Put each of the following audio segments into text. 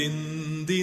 ദിന്ദിനീരുധിരം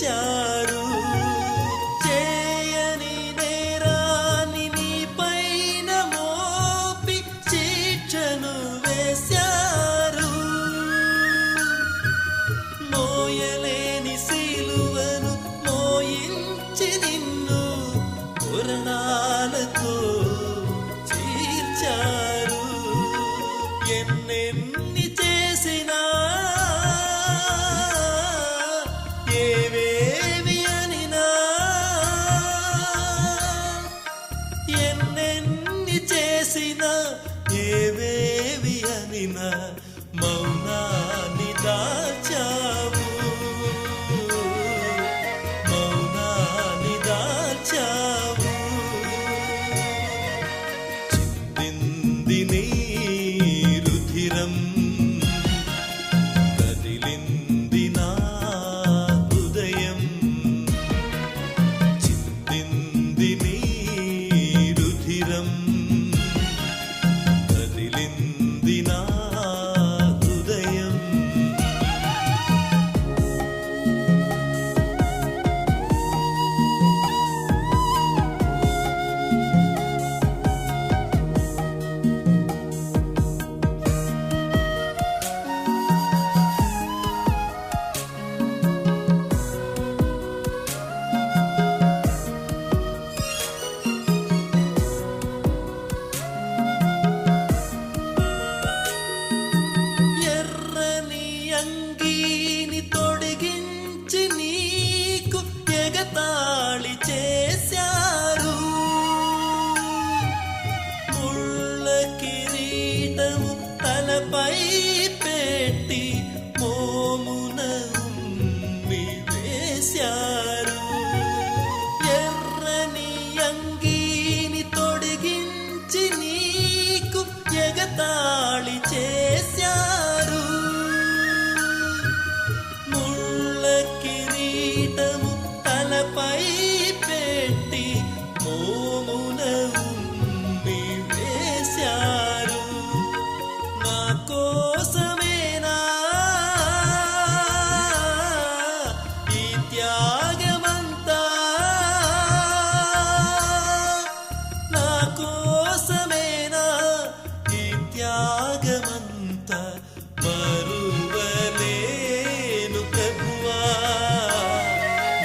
విధించారు చేయని నేరాన్ని నీ పైన మోపి శిక్షను వేశారు. మోయలేని శిలువను మోయించి నిన్ను పురణాలతో చీర్చారు. ఎన్నెన్ని చేసిన ఏవేవి అనినా? మౌన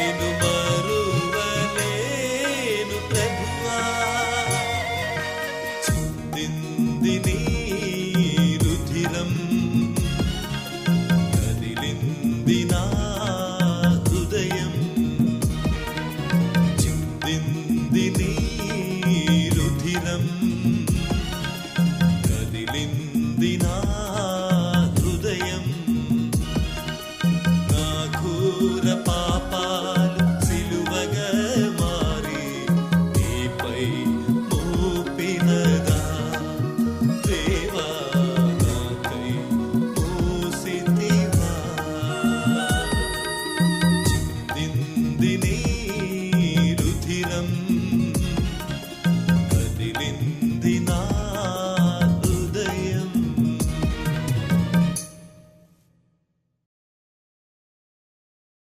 నిన్ను మరువలేను ప్రభువా. చిందింది నీ రుధిరం కదిలింది నా హృదయం. చిందింది